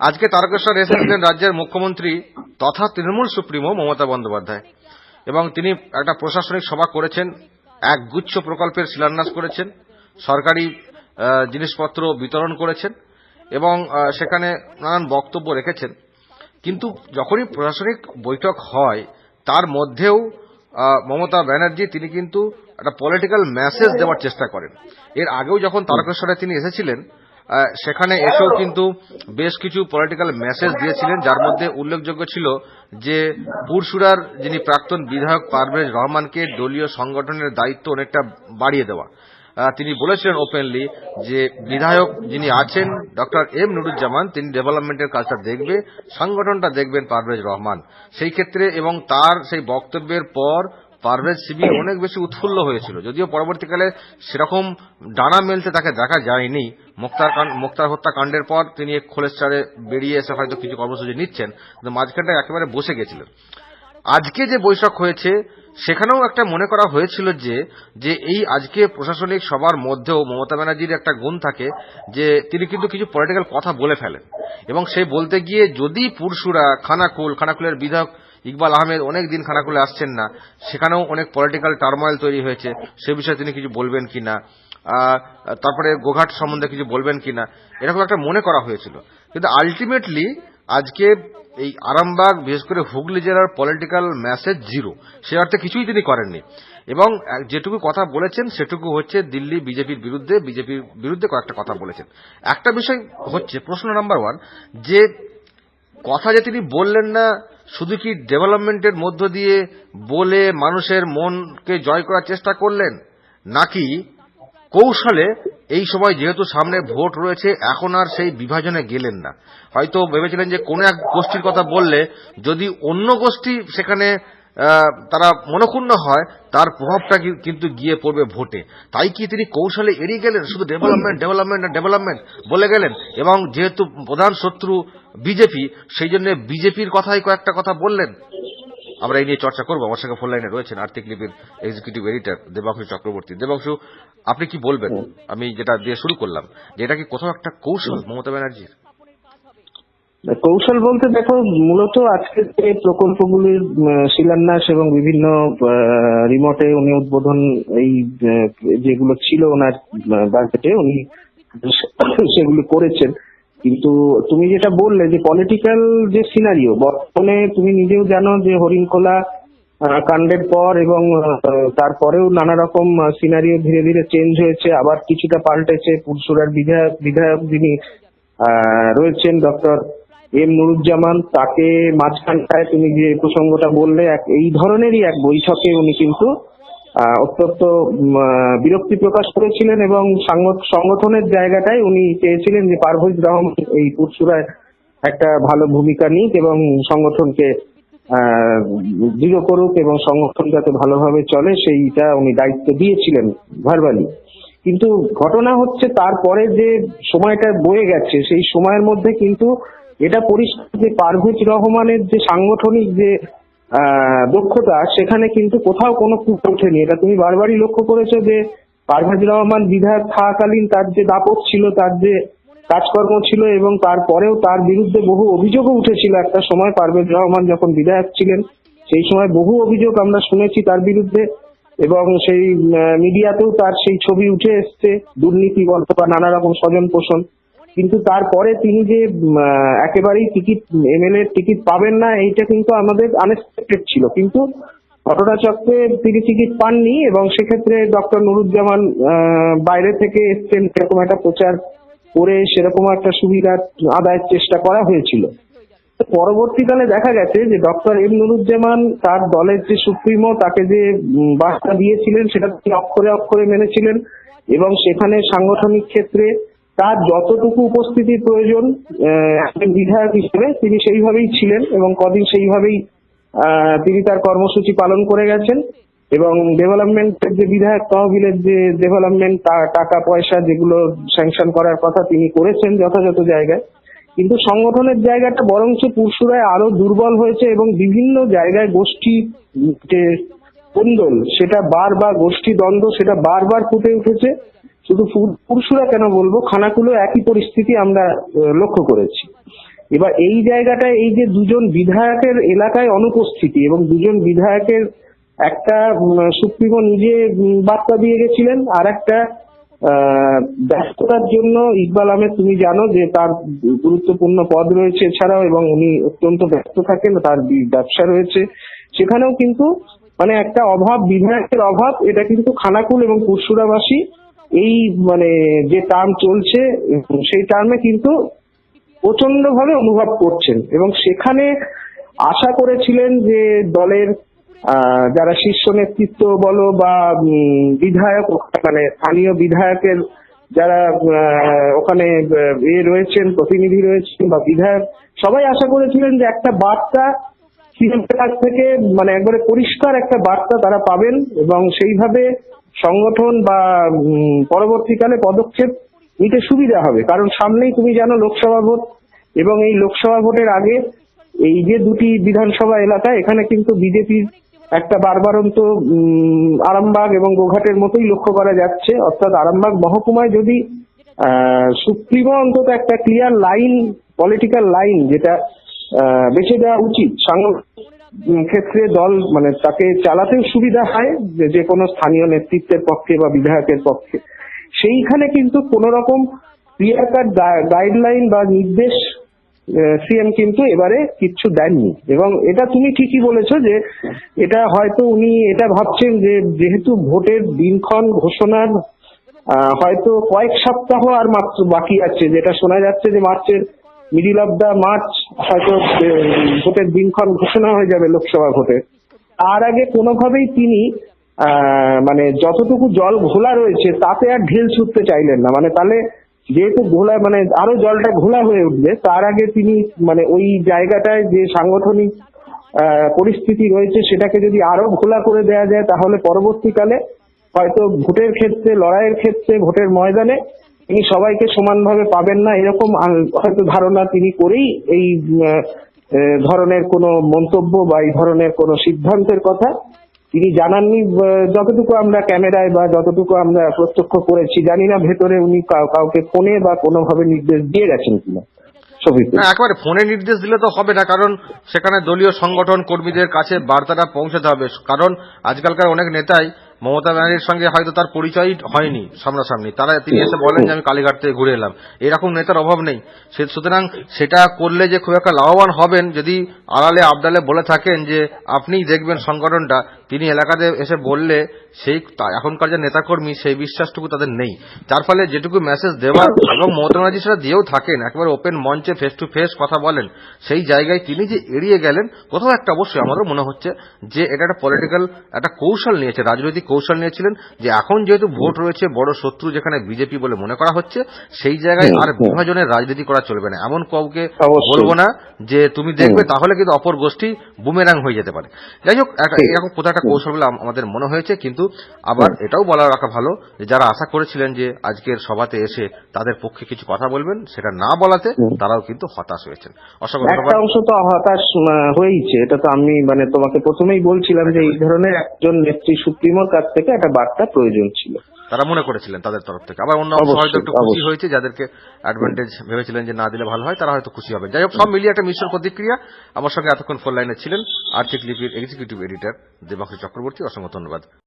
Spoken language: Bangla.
আজকে তারকেশ্বর এসেছিলেন রাজ্যের মুখ্যমন্ত্রী তথা তৃণমূল সুপ্রিমো মমতা বন্দ্যোপাধ্যায়। এবং তিনি একটা প্রশাসনিক সভা করেছেন, এক গুচ্ছ প্রকল্পের শিলান্যাস করেছেন, সরকারি জিনিসপত্র বিতরণ করেছেন এবং সেখানে নানান বক্তব্য রেখেছেন। কিন্তু যখনই প্রশাসনিক বৈঠক হয়, তার মধ্যেও মমতা ব্যানার্জি তিনি কিন্তু একটা পলিটিক্যাল মেসেজ দেওয়ার চেষ্টা করেন। এর আগেও যখন তারকেশ্বরে তিনি এসেছিলেন সেখানে এসেও কিন্তু বেশ কিছু পলিটিক্যাল মেসেজ দিয়েছিলেন, যার মধ্যে উল্লেখযোগ্য ছিল যে পুরসুরার যিনি প্রাক্তন বিধায়ক পারভেজ রহমানকে দলীয় সংগঠনের দায়িত্ব অনেকটা বাড়িয়ে দেওয়া। তিনি বলেছিলেন ওপেনলি যে বিধায়ক যিনি আছেন, ডক্টর এম নুরুজ্জামান, তিনি ডেভেলপমেন্টের কাজটা দেখবে, সংগঠনটা দেখবেন পারভেজ রহমান। সেই ক্ষেত্রে এবং তার সেই বক্তব্যের পর পারভেজ শিবির অনেক বেশি উৎফুল্ল হয়েছিল। যদিও পরবর্তীকালে সেরকম ডানা মেলতে তাকে দেখা যায়নি। মুক্তার মুক্তার হত্যাকাণ্ডের পর তিনি এক খোলেস্টারে বেরিয়ে এসে হয়তো কিছু কর্মসূচি নিচ্ছেন কিন্তু মাঝখানটা একেবারে বসে গেছিলেন। আজকে যে বৈঠক হয়েছে সেখানেও একটা মনে করা হয়েছিল যে যে এই আজকে প্রশাসনিক সবার মধ্যেও মমতা ব্যানার্জির একটা গুণ থাকে যে তিনি কিন্তু কিছু পলিটিক্যাল কথা বলে ফেলেন। এবং সেই বলতে গিয়ে যদি পুরসুরা খানাকুল খানাকুলের বিধায়ক ইকবাল আহমেদ অনেক দিন খানাকুলে আসছেন না, সেখানেও অনেক পলিটিক্যাল টার্ময়েল তৈরি হয়েছে, সে বিষয়ে তিনি কিছু বলবেন কিনা তারপরে গোঘাট সম্বন্ধে কিছু বলবেন কিনা, এরকম একটা মনে করা হয়েছিল। কিন্তু আলটিমেটলি আজকে এই আরামবাগ, বিশেষ করে হুগলি জেলার পলিটিক্যাল মেসেজ জিরো সে অর্থে কিছুই তিনি করেননি। এবং যেটুকু কথা বলেছেন, সেটুকু হচ্ছে দিল্লি বিজেপির বিরুদ্ধে বিজেপির বিরুদ্ধে কয়েকটা কথা বলেছেন। একটা বিষয় হচ্ছে, প্রশ্ন নাম্বার ওয়ান যে কথা যে তিনি বললেন না শুধু কি ডেভেলপমেন্টের মধ্য দিয়ে বলে মানুষের মনকে জয় করার চেষ্টা করলেন? নাকি কৌশলে এই সময় যেহেতু সামনে ভোট রয়েছে, এখন আর সেই বিভাজনে গেলেন না? হয়তো ভেবেছিলেন যে কোন এক গোষ্ঠীর কথা বললে যদি অন্য গোষ্ঠী সেখানে তারা মনক্ষুণ্ণ হয় তার প্রভাবটা কিন্তু গিয়ে পড়বে ভোটে। তাই কি তিনি কৌশলে এড়িয়ে গেলেন? শুধু ডেভেলপমেন্ট ডেভেলপমেন্ট ডেভেলপমেন্ট বলে গেলেন? এবং যেহেতু প্রধান শত্রু বিজেপি সেই জন্য বিজেপির কথাই কয়েকটা কথা বললেন। আমরা এই নিয়ে চর্চা করব। আমার সঙ্গে ফোন লাইনে রয়েছেন আর্থিক লিপির এক্সিকিউটিভ এডিটর দেবাংশু চক্রবর্তী। দেবাংশু আপনি কি বলবেন? আমি যেটা দিয়ে শুরু করলাম যে এটা কি কোথাও একটা কৌশল মমতা ব্যানার্জির? কৌশল বলতে দেখো মূলত আজকে যে প্রকল্পগুলির শিলান্যাস এবং বিভিন্ন রিমোটে উনি উদ্বোধন এই যেগুলো ছিল ওনার বাজেটে উনি সেগুলি করেছেন। কিন্তু তুমি যেটা বললে যে পলিটিক্যাল যে সিনারিও বর্তমানে তুমি নিজেও জানো যে হরিণখোলা আহ, কাণ্ডের পর এবং তারপরেও নানা রকম সিনারিও ধীরে ধীরে চেঞ্জ হয়েছে আবার কিছুটা পাল্টেছে। পুরসুরার বিধায়ক বিধায়ক যিনি রয়েছেন ডক্টর এম নুরুজ্জামান তাকে মাঝখানটায় তুমি যে প্রসঙ্গটা বললে, এক- এই ধরনেরই এক বৈঠকে উনি কিন্তু অত্যন্ত বিরক্তি প্রকাশ করেছিলেন এবং সংগঠনের জায়গাটায় উনি চেয়েছিলেন যে পারভেজ রহমান এই পুরসুরায় একটা ভালো ভূমিকা নিক এবং সংগঠনকে দৃঢ় করুক এবং সংগঠন যাতে ভালোভাবে চলে সেইটা উনি দায়িত্ব দিয়েছিলেন ভার্বালি। কিন্তু ঘটনা হচ্ছে তারপরে যে সময়টা বয়ে গেছে, সেই সময়ের মধ্যে কিন্তু এটা পরিষ্কার যে পারভেজ রহমানের যে সাংগঠনিক যে দক্ষতা, সেখানে কিন্তু কোথাও কোনো ফুটে ওঠেনি। এটা তুমি বারবারই লক্ষ্য করেছ যে পারভেজ রহমান বিধায়ক থাকাকালীন তার যে দাপট ছিল, তার যে কাজকর্ম ছিল এবং তারপরেও তার বিরুদ্ধে বহু অভিযোগও উঠেছিল। একটা সময় পারভেজ রহমান যখন বিধায়ক ছিলেন, সেই সময় বহু অভিযোগ আমরা শুনেছি তার বিরুদ্ধে এবং সেই মিডিয়াতেও তার সেই ছবি উঠে এসছে, দুর্নীতি বলতে বা নানা রকম স্বজন পোষণ। কিন্তু তারপরে তিনি যে একেবারেই টিকিট, এমএলএ টিকিট পাবেন না, এইটা কিন্তু আমাদের আনএক্সপেক্টেড ছিল। কিন্তু ঘটনাচক্রে তিনি টিকিট পাননি এবং সেক্ষেত্রে ডক্টর নুরুজ্জামান বাইরে থেকে এসছেন সেরকম একটা প্রচার করে সেরকম একটা সুবিধা আদায়ের চেষ্টা করা হয়েছিল। পরবর্তীকালে দেখা গেছে যে ডক্টর এম নুরুজ্জামান তার দলের যে সুপ্রিমো, তাকে যে বার্তা দিয়েছিলেন, সেটা তিনি অক্ষরে অক্ষরে মেনেছিলেন এবং সেখানে সাংগঠনিক ক্ষেত্রে তার যতটুকু উপস্থিতির প্রয়োজন একজন বিধায়ক হিসেবে তিনি সেইভাবেই ছিলেন এবং কদিন সেইভাবেই তিনি তার কর্মসূচি পালন করে গেছেন এবং ডেভেলপমেন্টের যে বিধায়ক তহবিলের যে ডেভেলপমেন্ট টাকা, পয়সা যেগুলো স্যাংশন করার কথা তিনি করেছেন যথাযথ জায়গায়, কিন্তু সংগঠনের জায়গাটা বরঞ্চ পুরসুরায় আরও দুর্বল হয়েছে এবং বিভিন্ন জায়গায় গোষ্ঠী, যে, কোন্দল, সেটা বারবার গোষ্ঠী দ্বন্দ্ব, সেটা বারবার ফুটে উঠেছে। শুধু পুর- পুরসুরা কেন বলব খানাকুলো একই পরিস্থিতি আমরা লক্ষ্য করেছি। এবার এই জায়গাটায় এই যে দুজন বিধায়কের এলাকায় অনুপস্থিতি এবং দুজন বিধায়কের একটা সুপ্রিমো নিজে বার্তা দিয়ে গেছিলেন, আর একটা ব্যস্ততার জন্য ইকবাল আহমেদ, তুমি জানো যে তার গুরুত্বপূর্ণ পদ রয়েছে এছাড়াও এবং উনি অত্যন্ত ব্যস্ত থাকেন, তার ব্যবসা রয়েছে। সেখানেও কিন্তু মানে একটা অভাব, বিধায়কের অভাব, এটা কিন্তু খানাকুল এবং পুরসুরাবাসী এই মানে যে টার্ম চলছে সেই টার্মে কিন্তু প্রচণ্ড ভাবে অনুভব করছেন। এবং সেখানে আশা করেছিলেন যে দলের যারা শীর্ষ নেতৃত্ব বলো বা বিধায়ক মানে স্থানীয় বিধায়কের যারা ওখানে এ রয়েছেন, প্রতিনিধি রয়েছেন বা বিধায়ক, সবাই আশা করেছিলেন যে একটা বার্তা সিএমের কাছ থেকে মানে একবারে পরিষ্কার একটা বার্তা তারা পাবেন এবং সেইভাবে সংগঠন বা পরবর্তীকালে পদক্ষেপ নিতে সুবিধা হবে। কারণ সামনেই তুমি জানো লোকসভা ভোট এবং এই লোকসভা ভোটের আগে এই যে দুটি বিধানসভা এলাকা, এখানে কিন্তু বিজেপির একটা বারবারন্ত আরামবাগ এবং গোঘাটের মতোই লক্ষ্য করা যাচ্ছে। অর্থাৎ আরামবাগ মহকুমায় যদি সুপ্রিমো অন্তত একটা ক্লিয়ার লাইন পলিটিক্যাল লাইন যেটা বেছে দেওয়া উচিত। ক্ষেত্রে দল মানে তাকে চালাতেও সুবিধা হয়, যে যে কোনো স্থানীয় নেতৃত্বের পক্ষে বা বিধায়কের পক্ষে। সেইখানে কিন্তু কোন রকম ক্লিয়ার কাট গাইডলাইন বা নির্দেশ সিএম কিন্তু এবারে কিচ্ছু দেননি। এবং এটা তুমি ঠিকই বলেছ যে, এটা হয়তো উনি এটা ভাবছেন যে, যেহেতু ভোটের দিনক্ষণ ঘোষণার হয়তো কয়েক সপ্তাহ আর মাত্র বাকি আছে, যেটা শোনা যাচ্ছে যে মার্চের মিডিল অফ দা মার্চ হয়তো ভোটের দিনক্ষণ ঘোষণা হয়ে যাবে লোকসভা ভোটে। তার আগে কোনোভাবেই তিনি মানে যতটুকু জল ঘোলা রয়েছে, তাতে আর ঢেল ছুটতে চাইলেন না। মানে তাহলে যেহেতু ঘোলা মানে আরও জলটা ঘোলা হয়ে উঠবে, তার আগে তিনি মানে ওই জায়গাটায় যে সাংগঠনিক পরিস্থিতি রয়েছে, সেটাকে যদি আরও ঘোলা করে দেওয়া যায়, তাহলে পরবর্তীকালে হয়তো ভোটের ক্ষেত্রে, লড়াইয়ের ক্ষেত্রে, ভোটের ময়দানে তিনি সবাইকে সমানভাবে পাবেন না, এরকম হয়তো ধারণা তিনি করেই এই ধরনের কোনো মন্তব্য বা এই ধরনের কোনো সিদ্ধান্তের কথা তিনি জানাননি। যতটুকু আমরা ক্যামেরায় বা যতটুকু আমরা প্রত্যক্ষ করেছি, জানি না ভেতরে উনি কাউ- কাউকে ফোনে বা কোনোভাবে নির্দেশ দিয়ে গেছেন কিনা। একেবারে ফোনে নির্দেশ দিলে তো হবে না, কারণ সেখানে দলীয় সংগঠন কর্মীদের কাছে বার্তাটা পৌঁছাতে হবে। কারণ আজকালকার অনেক নেতাই মমতা ব্যানার্জির সঙ্গে হয়তো তার পরিচয় হয়নি সামনাসামনি। তারা তিনি এসে বলেন যে আমি কালীঘাট থেকে ঘুরে এলাম। এরকম নেতার অভাব নেই। সুতরাং সেটা করলে যে খুব একটা লাভবান হবেন যদি আড়ালে আবডালে বলে থাকেন যে আপনিই দেখবেন সংগঠনটা তিনি এলাকাতে এসে বললে সেই এখনকার যে নেতাকর্মী সেই বিশ্বাসটুকু তাদের নেই। যার ফলে যেটুকু মেসেজ দেওয়ার এবং মমতা ব্যানার্জি সেটা দিয়েও থাকেন। একেবারে ওপেন মঞ্চে ফেস টু ফেস কথা বলেন। সেই জায়গায় তিনি যে এড়িয়ে গেলেন কোথাও একটা অবশ্যই আমারও মনে হচ্ছে যে এটা একটা পলিটিক্যাল একটা কৌশল নিয়েছে রাজনৈতিক কৌশল নিয়েছিলেন যে এখন যেহেতু ভোট রয়েছে বড় শত্রু যেখানে বিজেপি বলে মনে করা হচ্ছে সেই জায়গায় আর বিভাজনের রাজনীতি করা চলবে না। এমন কাউকে বলব না যে তুমি দেখবে তাহলে কিন্তু অপর গোষ্ঠী বুমেরাং হয়ে যেতে পারে। যাই হোক এরকম কোথাও একটা কৌশল বলে আমাদের মনে হয়েছে কিন্তু আবার এটাও বলা রাখা ভালো যে যারা আশা করেছিলেন যে আজকের সভাতে এসে তাদের পক্ষে কিছু কথা বলবেন সেটা না বলাতে তারাও কিন্তু হতাশ হয়েছেন। একটা অংশ তো হতাশ আহ, হয়েইছে এটা তো আমি মানে তোমাকে প্রথমেই বলছিলাম যে এই ধরনের একজন নেত্রী সুপ্রিমোর কাছ থেকে একটা বার্তা প্রয়োজন ছিল। তারা মনে করেছিলেন তাদের তরফ থেকে। আবার অন্য হয়তো একটু খুশি হয়েছে যাদেরকে অ্যাডভান্টেজ ভেবেছিলেন যে না দিলে ভালো হয় তারা হয়তো খুশি হবে। যাই হোক সব মিলিয়ে একটা মিশ্র প্রতিক্রিয়া। আমার সঙ্গে এতক্ষণ ফোন লাইনে ছিলেন আর্থিক লিপির এক্সিকিউটিভ এডিটর দেবাক্ষী চক্রবর্তী অসংখ্য ধন্যবাদ।